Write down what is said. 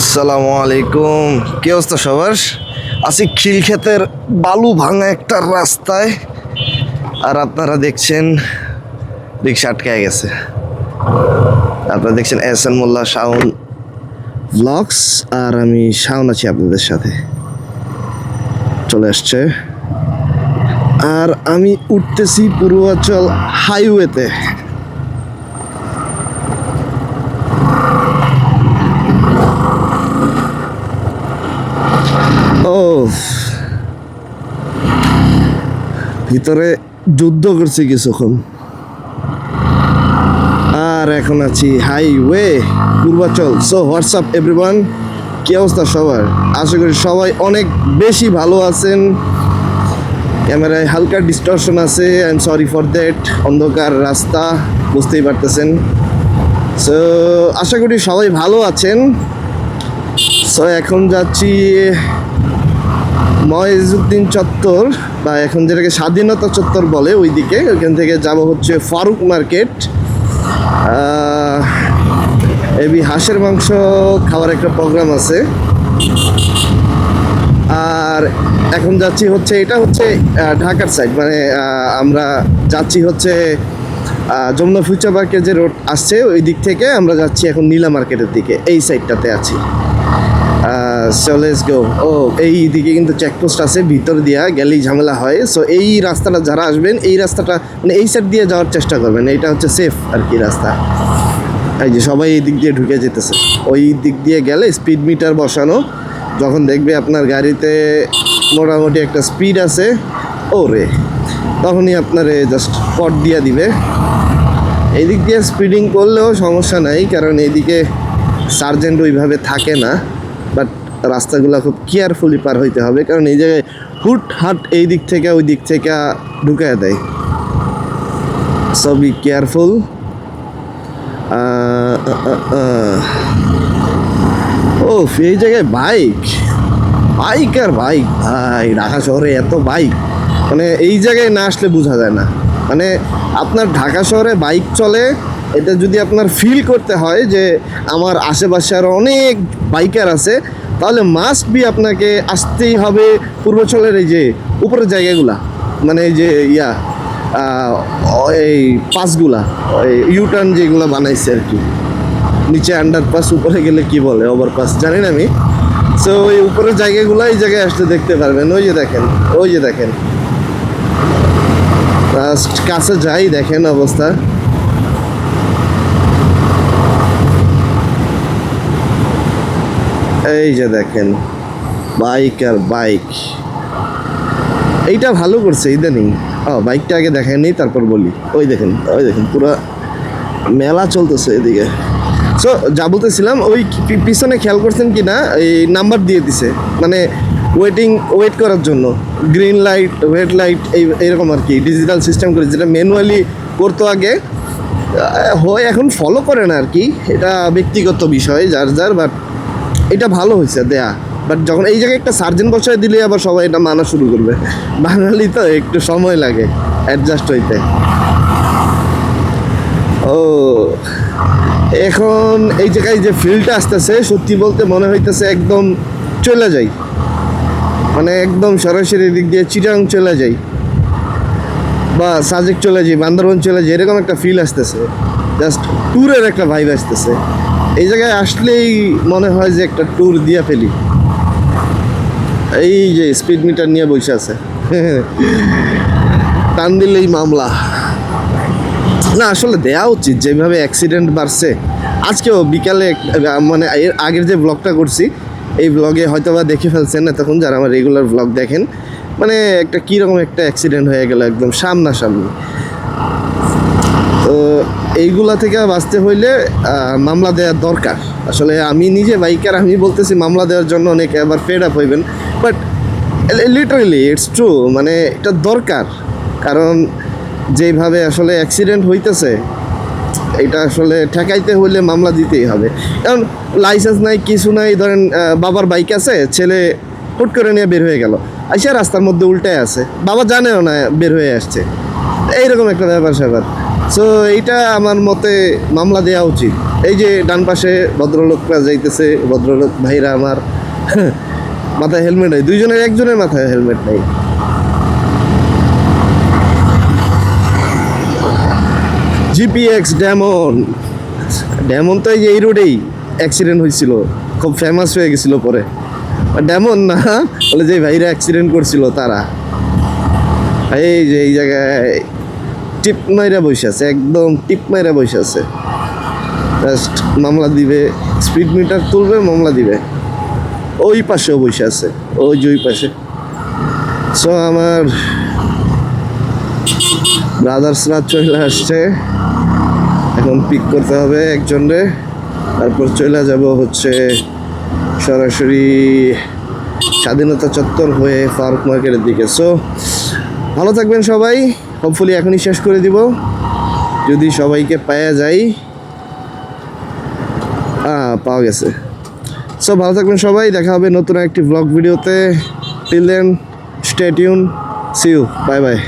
আসসালামু আলাইকুম। কি অবস্থা সবার? আছি খিলক্ষেতের বালু ভাঙা একটা রাস্তায়। আর আপনারা দেখছেন, রিক্সা আটকায় গেছে। আপনারা দেখছেন S N Molla Shaun blogs, আর আমি শাউন আছি আপনাদের সাথে। চলে আসছে। আর আমি উঠতেছি পূর্বাচল হাইওয়েতে ও ভিতরে যুদ্ধ করছি কিছুক্ষণ। আর এখন আছি highway, Purbachal. So what's up everyone কি অবস্থা সবার? আশা করি সবাই অনেক বেশি ভালো আছেন। ক্যামেরায় হালকা ডিস্টরশন আছে I am sorry for that অন্ধকার রাস্তা, বুঝতেই পারতেছেন। সো আশা করি সবাই ভালো আছেন। সো এখন যাচ্ছি ময়েজউদ্দিন চত্বর, বা এখন যেটাকে স্বাধীনতা চত্বর বলে ওইদিকে, ওইখান থেকে যাব হচ্ছে ফারুক মার্কেট। এবি হাঁসের মাংস খাওয়ার একটা প্রোগ্রাম আছে। আর এখন যাচ্ছি হচ্ছে, এটা হচ্ছে ঢাকার সাইড মানে আমরা যাচ্ছি হচ্ছে যমুনা ফিউচার পার্কের যে রোড আসছে ওই দিক থেকে আমরা যাচ্ছি এখন নীলা মার্কেটের দিকে, এই সাইডটাতে আছি। So let's go. ও, এই দিকে কিন্তু চেকপোস্ট আছে, ভিতর দিয়া গেলেই ঝামেলা হয়। সো এই রাস্তাটা যারা আসবেন, এই রাস্তাটা মানে এই সাইড দিয়ে যাওয়ার চেষ্টা করবেন। এটা হচ্ছে সেফ আর কি রাস্তা। এই যে সবাই এই দিক দিয়ে ঢুকে যেতেছে। ওই দিক দিয়ে গেলে স্পিড মিটার বসানো। যখন দেখবে আপনার গাড়িতে মোটামুটি একটা স্পিড আছে ও রে তখনই আপনারে জাস্ট কট দিয়ে দিবে। এই দিক দিয়ে স্পিডিং করলেও সমস্যা নাই, কারণ এইদিকে সার্জেন্ট ওইভাবে থাকে না। রাস্তাগুলো খুব কেয়ারফুলি পার হইতে হবে, কারণ এই জায়গায় হুট হাট এই দিক থেকে ওই দিক থেকে ঢুকায় দেয়। সবই কেয়ারফুল ও এই জায়গায় বাইক বাইক আর বাইক ভাই, ঢাকা শহরে এত বাইক মানে এই জায়গায় না আসলে বোঝা যায় না। মানে আপনার ঢাকা শহরে বাইক চলে, এটা যদি আপনার ফিল করতে হয় যে আমার আশেপাশে আরও অনেক বাইকার আছে তাহলে মাস্ট বি আপনাকে আসতেই হবে পূর্বাচলের এই যে উপরের জায়গাগুলা মানে এই যে ইয়া এই পাসগুলা ইউটার্ন যেগুলো বানাইছে আর কি। নিচে আন্ডারপাস উপরে গেলে কি বলে ওভারপাস জানি না আমি? সো ওই উপরের জায়গাগুলো এই জায়গায় আসতে দেখতে পারবেন। ওই যে দেখেন, ওই যে দেখেন। কাছে যাই, দেখেন অবস্থা। এই যে দেখেন বাইক আর বাইক এইটা ভালো করছে, ইদানিং। ও বাইকটা আগে দেখেনি তারপর বলি। ওই দেখেন ওই দেখেন, পুরো মেলা চলতেছে এদিকে। সো যা বলতেছিলাম, ওই পিছনে খেয়াল করছেন কি না এই নাম্বার দিয়ে দিছে। মানে ওয়েটিং ওয়েট করার জন্য। গ্রিন লাইট রেড লাইট এই, এরকম আর কি ডিজিটাল সিস্টেম করে, যেটা ম্যানুয়ালি করতো আগে হয়, এখন ফলো করে না আর কি। এটা ব্যক্তিগত বিষয়, যার যার বাট এটা ভালো হয়েছে, দেয়া। বাট যখন এই জায়গায় একটা সার্জেন বসায় দিলে আবার সবাই এটা মানা শুরু করবে। বাঙালি তো একটু সময় লাগে অ্যাডজাস্ট হইতে। ও, এখন এই জায়গায় যে ফিল্ডটা আসতেছে, সত্যি বলতে মনে হইতেছে একদম চলে যাই। মানে একদম সরাসরি দিক দিয়ে চিটাং চলে যাই। বা সাজেক চলে যাই, বান্দরবন চলে যাই, এরকম একটা ফিল আসতেছে। জাস্ট ট্যুরের একটা ভাইব আসতেছে। এই জায়গায় আসলেই মনে হয় যে একটা ট্যুর দিয়ে ফেলি। এই যে স্পিড মিটার নিয়ে বসে আছে। টান দিলেই মামলা। না, আসলে দেয়া উচিত, যেভাবে অ্যাক্সিডেন্ট বাড়ছে। আজকেও বিকালে মানে এর আগের যে ব্লগটা করছি, এই ব্লগে হয়তো বা দেখে ফেলছেন না, তখন যারা আমার রেগুলার ব্লগ দেখেন মানে একটা কীরকম একটা অ্যাক্সিডেন্ট হয়ে গেল একদম, সামনাসামনি। এইগুলা থেকে বাঁচতে হইলে মামলা দেওয়ার দরকার। আসলে আমি নিজে বাইকার, আমি বলতেছি মামলা দেওয়ার জন্য অনেকে আবার ফেড আপ হইবেন। বাট লিটারেলি ইটস ট্রু মানে এটা দরকার। কারণ যেভাবে আসলে অ্যাক্সিডেন্ট হইতেছে, এটা আসলে ঠেকাইতে হইলে মামলা দিতেই হবে। কারণ লাইসেন্স নাই, কিছু নাই, ধরেন বাবার বাইক আছে, ছেলে হুট করে নিয়ে বের হয়ে গেল। আইসা রাস্তার মধ্যে উল্টায় আছে। বাবা জানেও না বের হয়ে আসছে। এইরকম একটা ব্যাপার স্যাপার সো এইটা আমার মতে মামলা দেওয়া উচিত। এই যে ডান পাশে ভদ্রলোকরা যাইতেছে, ভদ্রলোক ভাইরা আমার, মাথায় হেলমেট নাই। দুইজনের একজনের মাথায় হেলমেট নাই। জিপিএক্স ড্যামন ডেমন তো এই যে এই রোডেই অ্যাক্সিডেন্ট হয়েছিল খুব ফেমাস হয়ে গেছিল পরে। ড্যামন না, বলে যে ভাইরা অ্যাক্সিডেন্ট করছিল তারা। এই যে এই জায়গায় টিপ মাইরা বসে আছে, একদম টিপ মাইরা বসে আছে। জাস্ট মামলা দিবে স্পিড মিটার তুলবে, মামলা দিবে। ওই পাশেও বসে আছে, ওই যে ওই পাশে। সো আমার ব্রাদার্সরা চলে আসছে। এখন পিক করতে হবে একজনরে। তারপর চলে যাব হচ্ছে সরাসরি স্বাধীনতা চত্বর হয়ে ফারুক মার্কেটের দিকে। সো ভালো থাকবেন সবাই। হোপফুলি এখনই শেষ করে দিব। যদি সবাইকে পাওয়া যায় পাওয়া গেছে। সব ভালো থাকবেন সবাই, দেখা হবে নতুন একটি ব্লগ ভিডিওতে till then stay tuned see you bye bye